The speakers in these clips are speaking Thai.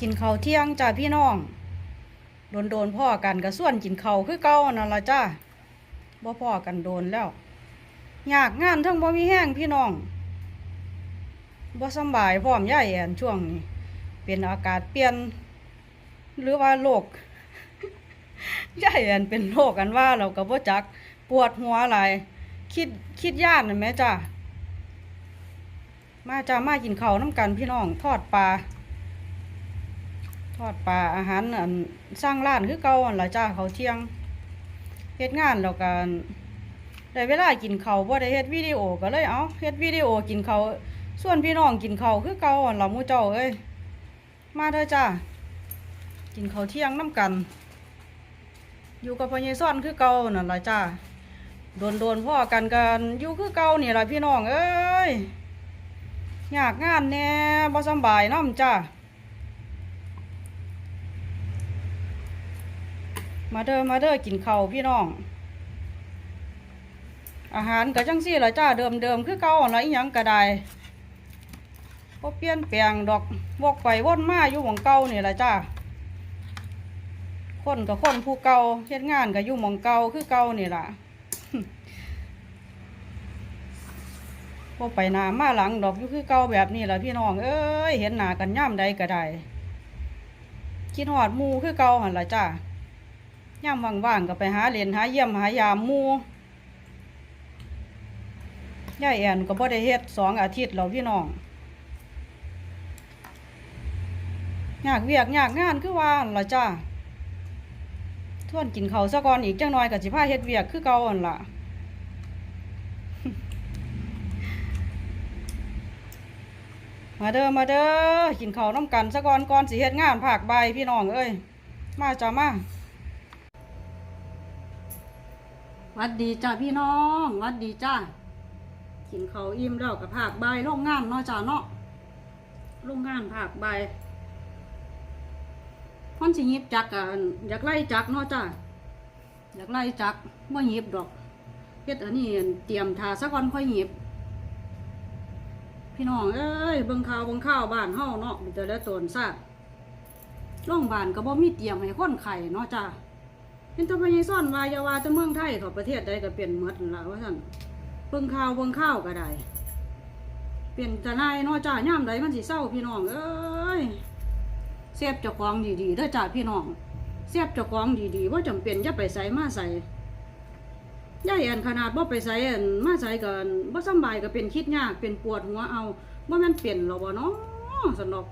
กินข้าวเที่ยงจ้าพี่น้องโดนโดนพ่อกันก็ส่วนกินข้าวคือเก่านั่นละจ้าบ่พ่อกันโดนแล้ว อยากงานทั้งบ่มีแห้งพี่น้องบ่สบายพร้อมย่าแอนช่วงนี้เป็นอากาศเปลี่ยน หรือว่าโรคย่าแอนเป็นโรคกันว่าเราก็บ่จักปวดหัวหลายคิดคิดยากนั่นแหมจ้ามาจ้ามากินข้าวน้ำกันพี่น้องทอดปลา ทอดปลาอาหารอันสร้างร้านคือเก่าอันละจ้าเขาเที่ยงเฮ็ดงานแล้วกันได้เวลากินเขาวบ่ได้เฮ็ดวิดีโอก็เลยเอาเฮ็ดวิดีโอกินเขาส่วนพี่น้องกินเขาคือเก่าอันละมูเจ้าเอ้ยมาเด้อจ้ากินเขาเที่ยงน้ำกัน อยู่กับพ่อใหญ่ซ่อนคือเก่านั่นล่ะจ้าโดนโดนๆพ่อกันกันอยู่คือเก่านี่ล่ะพี่น้องเอ้ยอยากงานแน่บ่สบายน้ำจ้า มาเด้อมาเด้อกินข้าวพี่น้อง อาหารก็จังซี่ละจ้าเดิมเดิมคือเก่าอะไรยังก็ได้บ่เปลี่ยนแปลงดอกวกไปวนมาอยู่หมองเก่านี่ละจ้าคนกับคนผู้เก่าเฮ็ดงานก็อยู่หมองเก่าคือเก่านี่ล่ะบ่ไปหนามาหลังดอกอยู่คือเก่าแบบนี้ละพี่น้องเอ้ยเห็นหน้ากันย่ามใดก็ได้คิดฮอดมูคือเก่าหันละจ้า ย่ำว่างๆก็ไปหาเล่นหาเยี่ยมหายามมูย่าแอนก็บ่ได้เฮ็ดสองอาทิตย์แล้วพี่น้องยากเวียกยากงานคือว่าล่ะจ้าทวนกินเขาซะก่อนอีกจังน้อยก็สิพาเฮ็ดเวียกคือเก่าหั่นล่ะมาเด้อมาเด้อกินเขาน้ำกันซะก่อนก่อนสิเฮ็ดงานภาคบ่ายพี่น้องเอ้ยมาจ้ามา ห วัดดีจ้าพี่น้องวัดดีจ้ากินเขาอิ่มแล้วกับผักใบโรงงานเนาะจ้าเนาะโรงงานผักใบพ่อนสิยิบจักกันอยากไล่จักเนาะจ้าอยากไล่จักว่ายิบดอกเฮ็ดอันนี้เตรียมทาสักวันค่อยยิบพี่น้องเอ้ยเบิ่งข่าวเบิ่งข้าวบ้านเฮาเนาะมีแต่ละตนซาโรงพยาบาลก็บ่มีเตรียมให้คนไข้เนาะจ้า เห็นแตัวพญายซ่อนวายาวาแต่เมืองไทยเขาประเทศใดก็เปลี่ยนหมดนั่นละว่าซั่นเบิ่งข่าวเบิ่งข้าวก็ได้ เปลี่ยนทนายเนาะจ้าย่ามใดมันสิเศร้าพี่น้องเอ้ยเสียบเจ้าของดีๆเด้อจ้าพี่น้องเสียบเจ้าของดีๆบ่าจำเป็นอย่าไปใส่มาใส่ย่าแอนขนาดบ่ไปใส่อันมาใส่กันบ่สำบายก็เป็นคิดยากเป็นปวดหัวเอาบ่แม่นเปลี่ยนหรอบ่เนาะสนอก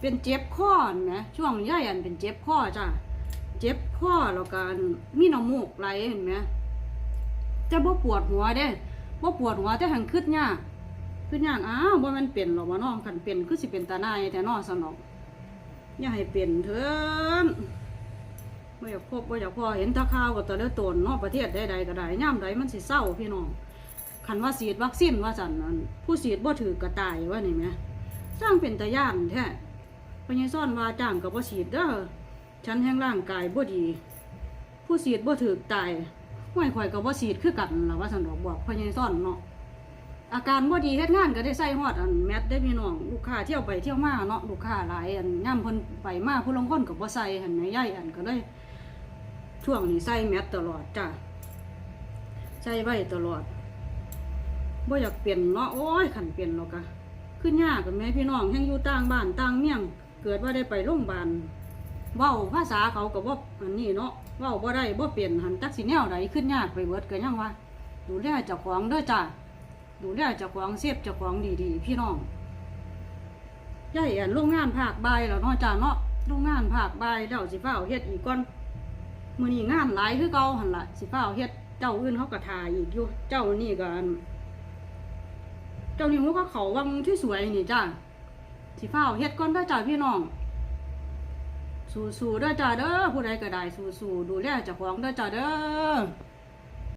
เป็นเจ็บคอนั่นแหมช่วงย่าแอนเป็นเจ็บคอจ้า เจ็บคอแล้วก็มีน้ำมูกไหลเห็นไหมจะบ่ปวดหัวเด้บ่ปวดหัวแต่หังคืดยากคืดยากอ้าวบ่มันเป็นหรอกว่าน้องคันเป็นคือสิเป็นตาหน้ายแต่น้อสนอกอย่าให้เป็นเถินบ่อยากพบบ่อยากพอเห็นตาข่าวก็ตะเลือตนนอกประเทศใดๆก็ได้ย่ามใดมันสิเศร้าพี่น้องคันว่าฉีดวัคซีนว่าซั่นนั่นผู้ฉีดบ่ถือกระต่ายว่านี่แหมสร้างเป็นตาย่านแท้พญาซ่อนว่าจ้างก็บ่ฉีดเด้อ ฉันแห่งร่างกายบ่ดี ผู้สีดบ่ถือตายห้วยข่อยก็บ่สีดคือกันล่ะว่าซั่นดอกบอกพ่อใหญ่ซ่อนเนาะอาการบ่ดีเฮ็ดงานก็ได้ใส่ฮอดอันแมทได้พี่น้องลูกค้าเที่ยวไปเที่ยวมาเนาะลูกค้าหลายอันย่ํเพิ่นไปมาผู้ลงคนก็บ่ใส่หันแม่ยายอันก็เลยช่วงนี้ใส่แมทตลอดจ้ะใส่ไว้ตลอดบ่อยากเปลี่ยนเนาะโอ้ยคันเปลี่ยนแล้วก็ขึ้นยากกับแม่พี่น้องแห่งอยู่ต่างบ้านต่างเมียง เกิดว่าได้ไปโรงพยาบาล เว้าภาษาเขาก็บ่อันนี้เนาะเว้าบ่ได้บ่เปลี่ยนหันจักสิแนวใดขึ้นยากไปเบิดก็ยังว่าดูแลเจ้าของเด้อจ้าดูแลเจ้าของเซฟเจ้าของดีๆ พี่น้องยายแอนโรงงานภาคบ่ายแล้วเนาะจ้าเนาะโรงงานภาคบ่ายแล้วสิฟ้าเฮ็ดอีกก่อนมื้อนี้งานหลายคือเก่าหั่นล่ะสิฟ้าเฮ็ดเจ้าอื่นเขาก็ถ่ายอีกอยู่เจ้านี่ก็อันเจ้านี่มันก็เขาวังที่สวยนี่จ้าสิฟ้าเฮ็ดก่อนเด้อจ้าพี่น้อง สู้ๆเด้อจ้าเด้อผู้ใดก็ได้สู้ๆดูแลเจ้าของเด้อจ้าเด้อ